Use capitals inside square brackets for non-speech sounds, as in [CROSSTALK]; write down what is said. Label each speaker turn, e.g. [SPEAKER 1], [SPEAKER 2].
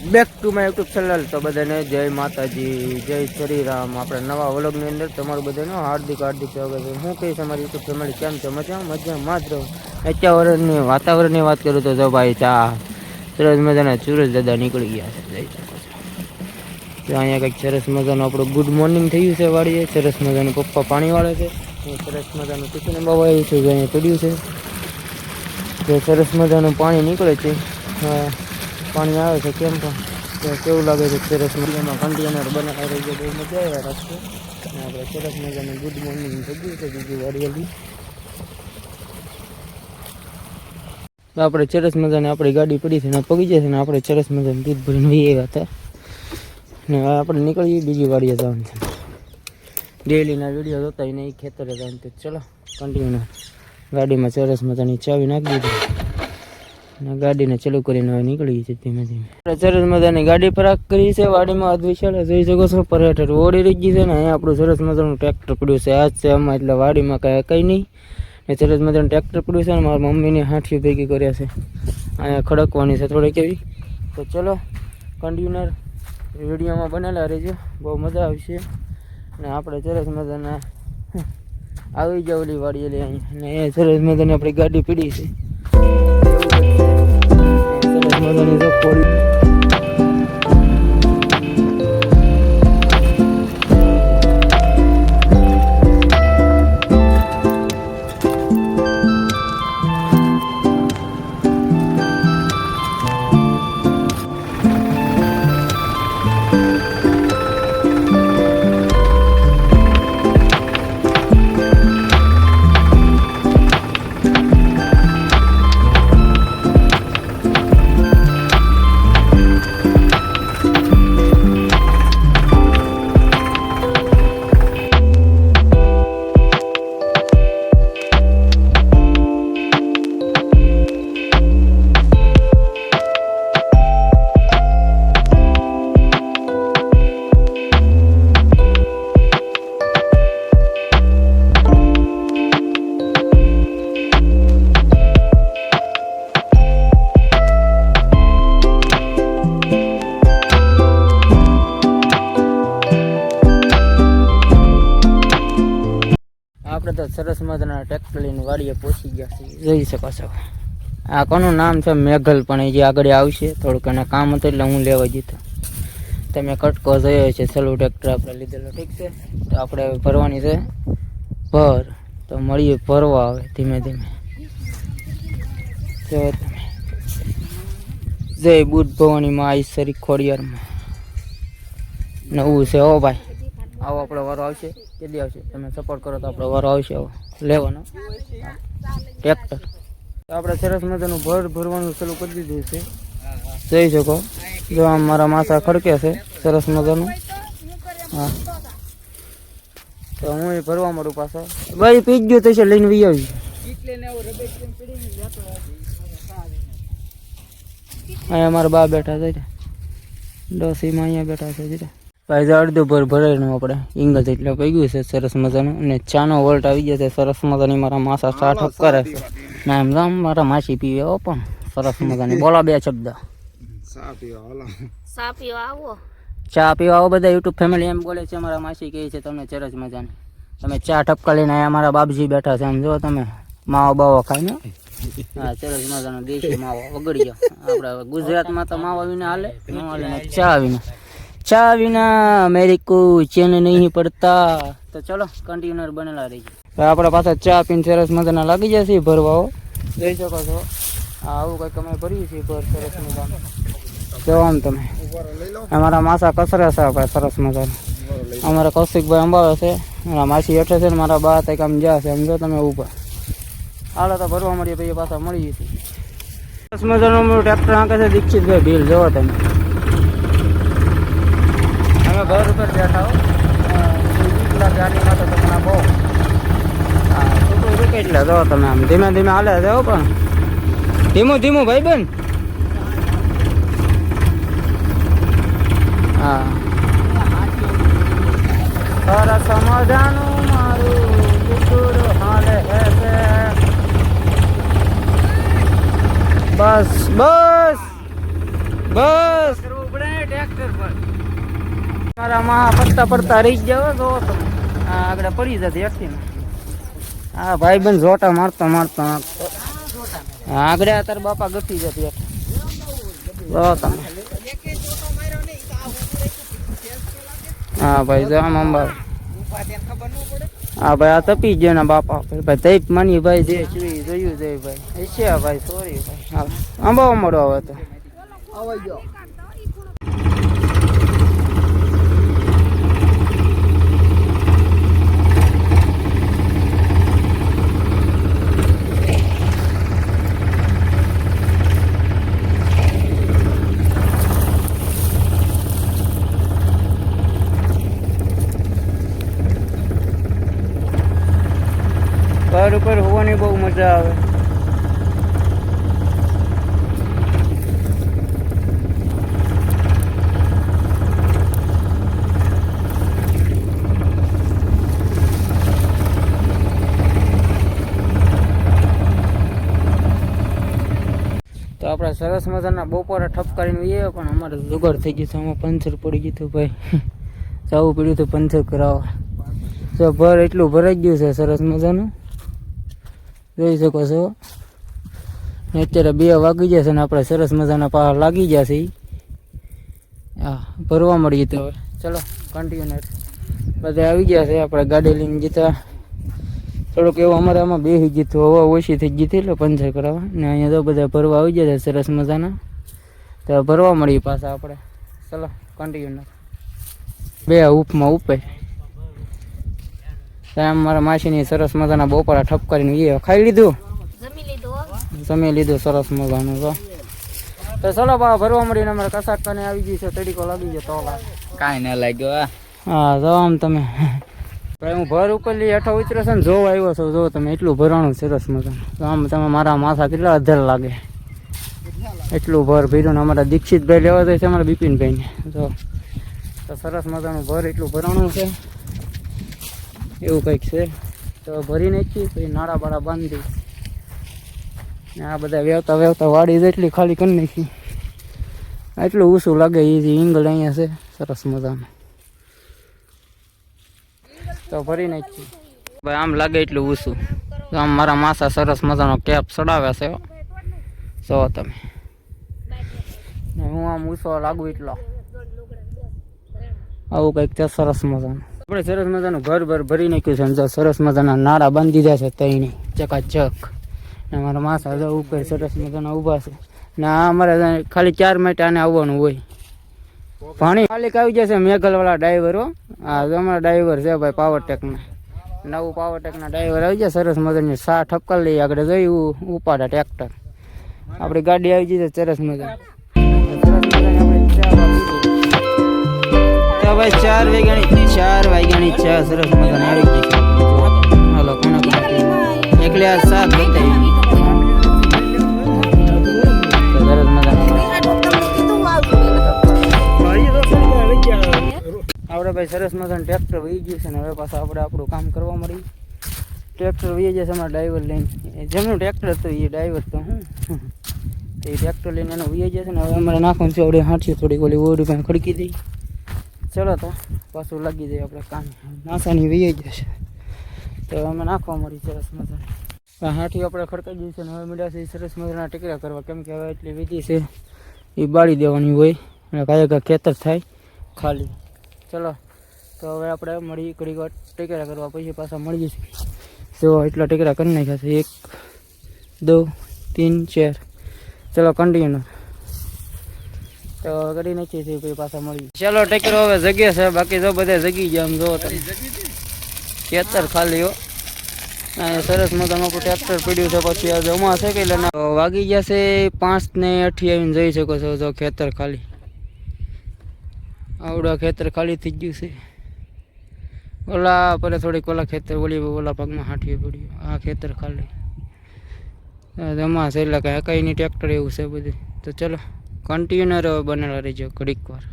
[SPEAKER 1] Back to my YouTube channel તો બધાને જય માતાજી જય શ્રીરામ. આપણે નવા વ્લોગની અંદર તમારું બધાનું હાર્દિક હાર્દિક સ્વાગત છે. હું કહીશ અમારી યુટ્યુબ ફેમિલી કેમ છે? મજા મજામાં જ રહું. અત્યાવરણની વાતાવરણની વાત કરું તો ભાઈ ચા સરસ મજાના સુરજ દાદા નીકળી ગયા છે. જઈ શકો છો. અહીંયા કંઈક સરસ મજાનું આપણું ગુડ મોર્નિંગ થયું છે વાડીએ. સરસ મજાનું પપ્પા પાણી વાળે છે. સરસ મજાનું ટિફિન બવાયું છે અહીંયા પડ્યું છે. સરસ મજાનું પાણી નીકળે છે. હા, પાણી આવે છે, કેમ પણ કેવું લાગે છે સરસ મજામાં કન્ટેનર બનાવી રહી છે, બહુ મજા આવે રાખશે અને આપણે સરસ મજાનું ગુડ મોર્નિંગ થઈ છે, બીજી હરિયાળી આપણે ચરસ મજાની આપણી ગાડી પડી છે ને, પગી જશે ને, આપણે ચરસ મજાને દૂધ ભરીને વહી હતા. ને આપણે નીકળીએ બીજી વાડીએ જવાનું છે. ડેલીના વીડિયો જોતા એને એ ખેતરે જવાનું તો ચલો કન્ટિન્યુ ગાડીમાં ચરસ મજાની ચાવી નાખી દીધી. અને ગાડીને ચાલુ કરીને હવે નીકળી છે ધીમે ધીમે સરસ મજાની ગાડી પરાક કરી છે, વાડીમાં અદ્ભુત વિશાળ જોઈ શકો છો, પર્યટન ઓડી રહી ગઈ છે ને, અહીંયા આપણું સરસ મજાનું ટ્રેક્ટર પડ્યું છે. આજ છે આમાં, એટલે વાડીમાં કાંઈ કંઈ નહીં. ને સરસ મજાનું ટ્રેક્ટર પડ્યું છે ને, મારા મમ્મીને હાંઠી ભેગી કર્યા છે. અહીંયા ખડકવાની છે થોડીક એવી. તો ચલો કન્ટિન્યુઅર વિડીયોમાં બનેલા રહેજો. બહુ મજા આવશે. અને આપણે સરસ મજાના આવી જાવ ઓલી વાડી એલી અહીંયા ને એ સરસ મજાની આપણી ગાડી પીડી છે. સરસ મજાની જો કોળી તો સરસ મજાના ટ્રેક્ટર લઈને વાડીએ પહોંચી ગયા છે જોઈ શકો આ કોનું નામ છે? મેઘલ, પણ એ જે આગળ આવશે, થોડુંક એને કામ હતું એટલે હું લેવા જીતો તમે કટકો જોયો છે સલું ટ્રેક્ટર આપણે લીધેલો, ઠીક છે? તો આપણે ભરવાની છે. ભર. તો મળીએ, ભરવા આવે ધીમે ધીમે. જો તમે. જય બુદ્ધ ભવાનીમાં આઈસરી ખોડિયારમાં. નવું છે ઓ ભાઈ. આવો આપણો વારો આવશે, કેદી આવશે? તમે સપોર્ટ કરો તો આપણો વારો આવશે આવો. લેવાનો. ટ્રેક્ટર તો આપણે સરસ મજાનું ભર ભરવાનું ચાલુ કરી દીધું છે. જોઈ શકો. જો આમ મારા માથા ખડકે છે, સરસ મજાનું. હા. તો હું એ ભરવા માંડું પાછો. ભાઈ પી ગયું તો લઈને વી આવી. અહીંયા મારા બા બેઠા છે ડોસીમાં અહીંયા બેઠા છે, જરા. ભાઈ અડધો ભર ભરેલું આપણે. ઇંગલ એટલે ગયું છે સરસ મજાનું. અને ચાનો વોલ્ટ આવી ગયો છે સરસ મજાની મારા માસા સાઠ ઠપ કરે છે. ના એમ જામ મારા માસી પીવે હો પણ સરસ મજાની. બોલા બે શબ્દ.
[SPEAKER 2] સા પીવા આવો.
[SPEAKER 1] ચા પીવા આવો બધા યુટ્યુબ ફેમિલી એમ બોલે છે મારા માસી કહે છે તમને સરસ મજાની. તમે ચા ઠપકા લઈને અહીંયા મારા બાપજી બેઠા છે. એમ જો તમે માવો બાવો ખાઈને હા સરસ મજાનો દેશી માવો વગડી ગયો. આપણે ગુજરાતમાં તો માવો આવીને હાલે ન હાલે ચા વિના. ચા વિના મેરે કો ચેન નહીં પડતા. તો ચલો કન્ટેનર બનેલા રહી તો આપણે પાછા ચા પીને સરસ મજાના લાગી જશે ભરવાઓ જોઈ શકો છો. આવું કંઈક અમે ભરીએ છીએ ભર સરસ મજાનું. જો તમે. અમારા માસા કસરે છે આપણે સરસ મજાનું. અમારા કૌશિકભાઈ અંબાવે છે. મારા માસી હેઠે છે ને મારા બા કંઈક આમ જ્યાં છે સમજો તમે ઉપર હાલો તો ભરવા મળીએ, પછી પાછા મળીએ છીએ. સરસ મજાનું ટ્રેક્ટર આંકે છે દીક્ષિતભાઈ ભીલ, જોવો તમે. અમે ઘર ઉપર બેઠા હો. બીકલા ગાડીમાં તો તમને બહુ. હા છોકરું રૂકે એટલે જો તમે આમ ધીમે ધીમે હાલે છે પણ. ધીમું ધીમું ભાઈ બેન. હા. સરસ મજાનું મારું દીકરું હાલે હે બસ બસ ટ્રેક્ટર પર મારા માં પડતા પડતા રહી જાવ તો. આગળ પડી જતી એકથી હા ભાઈ બેન જોટા મારતો મારતો આગળ તાર બાપા ગતી જતી હતી. હા ભાઈ જામ અંબા હા ભાઈ, આ તપી ગયો ને બાપા ભાઈ, તૈપ માની ભાઈ જે જોયું છે ભાઈ. છે ભાઈ સોરી ભાઈ. હા મળો હવે તો. પહાડ ઉપર હોવાની બહુ મજા આવે. તો આપણે સરસ મજાના બપોરે ઠપકારીને જઈએ પણ અમારે જુગાડ થઈ ગયું છે. આમાં પંચર પડી ગયું હતું ભાઈ. [LAUGHS] જવું પડ્યું હતું પંચર કરાવવા. તો ભર એટલું ભરાઈ ગયું છે સરસ મજાનું. જોઈ શકો છો. ને અત્યારે બે વાગી ગયા છે ને આપણે સરસ મજાના પહાડ લાગી ગયા છે. હા ભરવા મળીએ તો હવે. ચલો કન્ટિન્યુર બધા આવી ગયા છે આપણે ગાડી લઈને જતા થોડુંક એવું અમારે આમાં બે ગયું હવા ઓછી થઈ ગઈ હતી એટલે પંચર કરાવવા. ને અહીંયા તો બધા ભરવા આવી ગયા છે સરસ મજાના. તો ભરવા મળીએ પાછા આપણે. ચલો કન્ટિન્યુઅર બે ઉપમાં ઉપર ત્યાં મારા માસીની સરસ મજાના બપોરા ઠપકારીને એ ખાઈ લીધું.
[SPEAKER 2] જમી લીધું
[SPEAKER 1] સરસ મજાનું તો તો ચલો બા ભરવા મળીને અમારે કસાક કને આવી ગયું છે તડીકો લાગી ગયો તો
[SPEAKER 3] કાંઈ ના લાગ્યો
[SPEAKER 1] હા. જો આમ તમે. ભાઈ હું ભર ઉપરલી હેઠો ઉતરે છે ને જોવા આવ્યો છો જો તમે એટલું ભરાણું સરસ મજાનું. તો આમ તમે મારા માથા કેટલા અધર લાગે. એટલું ભર ભર્યું ને અમારા દીક્ષિતભાઈ લેવા જાય છે અમારા બિપિનભાઈને. જો. તો સરસ મજાનું ભર એટલું ભરાણું છે. એવું કંઈક છે. તો ભરી નાખી, પછી નાળા બાળા બાંધી. ને આ બધા વેવતા વેવતા વાડી જેટલી ખાલી કરી નાખી. એટલું ઊંચું લાગે એ જે ઇંગલ અહીંયા છે. સરસ મજાનું. તો ભરી નાખી. ભાઈ, આમ લાગે એટલું ઊંચું આમ મારા માસા સરસ મજાનો કેપ ચડાવે છે. જો તમે. હું આમ ઊંચો લાગુ એટલો. આવું કંઈક છે સરસ મજાનું. આપણે સરસ મજાનું ઘર ભર ભરી નાખ્યું છે અને સરસ મજાના નાળા બાંધી દીધા છે તઈની ચકાચક. ને મારા માસા જો ઉપર સરસ મજાના ઊભા છે. ને આ અમારે ખાલી ચાર મિનિટ આને આવવાનું હોય. પાણી માલિક આવી જશે મેઘલવાળા ડ્રાઈવરો આ અમારા ડ્રાઈવર છે ભાઈ પાવરટેકના નવું પાવરટેકના ડ્રાઈવર આવી જાય સરસ મજાની સા ઠપકાર લઈ આગળ જોયું ઉપાડા ટ્રેક્ટર આપણી ગાડી આવી જશે સરસ મજા. સરસ મજાની આપણે ચા વાપરી તો ભાઈ ચાર વાગ્યાની ચાર વાગ્યાની ચા સરસ મજાની આવી ગઈ છે. હાલો, કોને કોને એકલે આ સાત સરસ આપણે ભાઈ, સરસ મજાનું ટ્રેક્ટર વહી ગયું છે ને હવે પાછા આપણે આપણું કામ કરવા મળી ટ્રેક્ટર વહી જશે અમારા ડ્રાઈવર લઈને. જેમનું ટ્રેક્ટર હતું એ ડ્રાઈવર તો હું. એ ટ્રેક્ટર લઈને એનું વહી જશે ને હવે અમારે નાખવાનું છે, આપણે હાંઠી થોડીક ઓલી ઓડી પણ ખડકી દઈ. ચલો તો પાછું લાગી જાય આપણે કામ. નાસાની વહી જશે. તો અમે નાખવા મળી સરસ મજાની. હાથી આપણે ખડકાઈ દઈએ છે હવે મીડા છે એ સરસ મજાના ટેકરા કરવા. કેમ કે હવે એટલી વિધિ છે એ બાળી દેવાની હોય અને કાંઈ કાંઈ ખેતર થાય ખાલી. ચલો તો હવે આપણે મળી ઘડી વાર ટેકરા કરવા પછી પાછા મળી જઈશું. જો એટલા ટેકરા કરી નાખ્યા છે. એક, દો, તીન, ચાર. ચલો કન્ટિન્યુ તો કરી નથી થયું, પછી પાછા મળી ચાલો, ટેકરો, હવે જગ્યા છે. બાકી જો બધા જગી ગયા આમ જો ખેતર ખાલી હો. સરસ મજાનું આપણું ટ્રેક્ટર પડ્યું છે પછી આજે. જમા છે કે એટલે વાગી ગયા છે પાંચ ને અઠી આવીને જઈ શકો છો જો ખેતર ખાલી. આવડા ખેતર ખાલી થઈ ગયું છે. ઓલા પર થોડીક ઓલા ખેતર ઓલી ઓલા પગમાં હાંઠી પડ્યું. આ ખેતર ખાલી. જમા છે એટલે કાંઈ કઈ નહીં ટ્રેક્ટર એવું છે બધું. તો ચલો. કન્ટિન્યુઅર બનેલા રહેજો ઘડીક વાર